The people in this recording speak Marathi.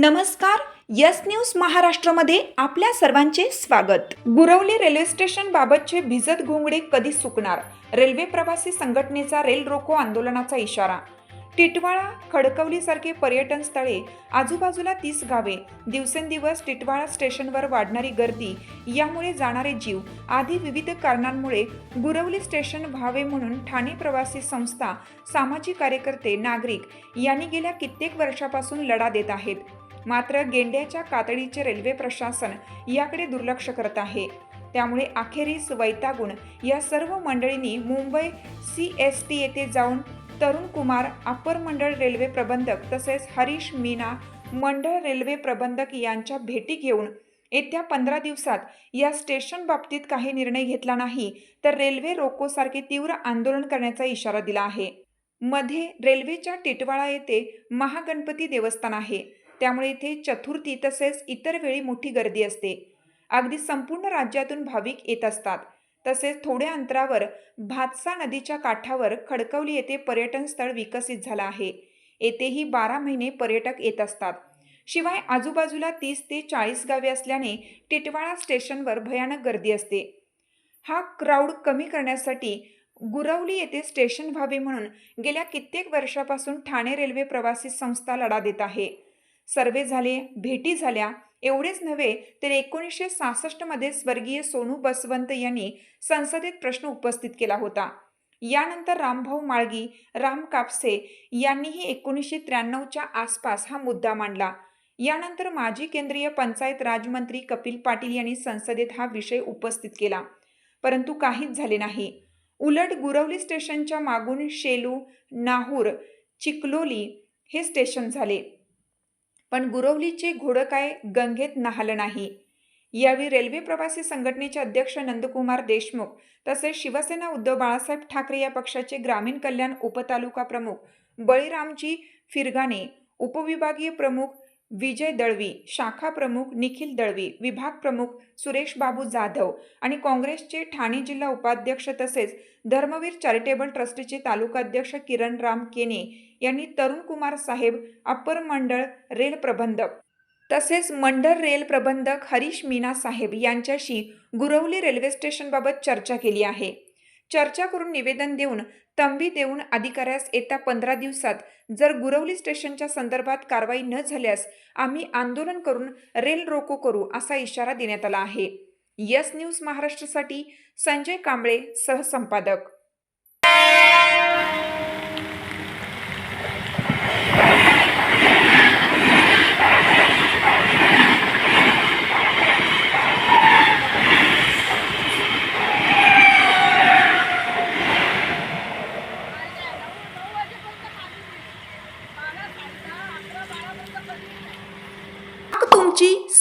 नमस्कार यस न्यूज महाराष्ट्रामध्ये आपल्या सर्वांचे स्वागत. गुरवली रेल्वे स्टेशन बाबतचे भिजत घोंगडे कधी सुकणार? रेल्वे प्रवासी संघटनेचा रेल रोको आंदोलनाचा इशारा. टिटवाळा खडकवलीसारखे पर्यटन स्थळे आजूबाजूला तीस गावे. दिवसेंदिवस टिटवाळा स्टेशनवर वाढणारी गर्दी यामुळे जाणारे जीव आदी विविध कारणांमुळे गुरवली स्टेशन व्हावे म्हणून ठाणे प्रवासी संस्था सामाजिक कार्यकर्ते नागरिक यांनी गेल्या कित्येक वर्षापासून लढा देत आहेत. मात्र गेंड्याच्या कातडीचे रेल्वे प्रशासन याकडे दुर्लक्ष करत आहे. त्यामुळे अखेरीस वैतागुण या सर्व मंडळींनी मुंबई सी एस टी येथे जाऊन तरुण कुमार अप्पर मंडळ रेल्वे प्रबंधक तसेच हरीश मीना मंडळ रेल्वे प्रबंधक यांच्या भेटी घेऊन येत्या पंधरा दिवसात या स्टेशन बाबतीत काही निर्णय घेतला नाही तर रेल्वे रोकोसारखे तीव्र आंदोलन करण्याचा इशारा दिला आहे. मध्ये रेल्वेच्या टिटवाळा येथे महागणपती देवस्थान आहे. त्यामुळे इथे चतुर्थी तसेच इतर वेळी मोठी गर्दी असते. अगदी संपूर्ण राज्यातून भाविक येत असतात. तसेच थोड्या अंतरावर भातसा नदीच्या काठावर खडकवली येथे पर्यटन स्थळ विकसित झालं आहे. येथेही बारा महिने पर्यटक येत असतात. शिवाय आजूबाजूला तीस ते चाळीस गावे असल्याने टिटवाळा स्टेशनवर भयानक गर्दी असते. हा क्राऊड कमी करण्यासाठी गुरवली येथे स्टेशन व्हावे म्हणून गेल्या कित्येक वर्षापासून ठाणे रेल्वे प्रवासी संस्था लढा देत आहे. सर्वे झाले भेटी झाल्या. एवढेच नव्हे तर एकोणीसशे सहासष्टमध्ये स्वर्गीय सोनू बसवंत यांनी संसदेत प्रश्न उपस्थित केला होता. यानंतर रामभाऊ माळगी राम कापसे यांनीही एकोणीसशे त्र्याण्णवच्या आसपास हा मुद्दा मांडला. यानंतर माजी केंद्रीय पंचायत राजमंत्री कपिल पाटील यांनी संसदेत हा विषय उपस्थित केला. परंतु काहीच झाले नाही. उलट गुरवली स्टेशनच्या मागून शेलू नाहूर चिकलोली हे स्टेशन झाले. पण गुरवलीचे घोडं काय गंगेत नाहलं नाही. यावेळी रेल्वे प्रवासी संघटनेचे अध्यक्ष नंदकुमार देशमुख तसेच शिवसेना उद्धव बाळासाहेब ठाकरे या पक्षाचे ग्रामीण कल्याण उपतालुका प्रमुख बळीरामजी फिरगाणे उपविभागीय प्रमुख विजय दळवी शाखा प्रमुख निखिल दळवी विभाग प्रमुख सुरेश बाबू जाधव आणि काँग्रेसचे ठाणे जिल्हा उपाध्यक्ष तसेच धर्मवीर चॅरिटेबल ट्रस्टचे तालुकाध्यक्ष किरण राम केने यांनी तरुण कुमार साहेब अप्पर मंडळ रेल प्रबंधक तसेच मंडळ रेल प्रबंधक हरीश मीना साहेब यांच्याशी गुरवली रेल्वे स्टेशनबाबत चर्चा केली आहे. चर्चा करून निवेदन देऊन तंबी देऊन अधिकाऱ्यास येत्या पंधरा दिवसात जर गुरवली स्टेशनच्या संदर्भात कारवाई न झाल्यास आम्ही आंदोलन करून रेल रोको करू असा इशारा देण्यात आला आहे. यस न्यूज महाराष्ट्रासाठी संजय कांबळे सहसंपादक.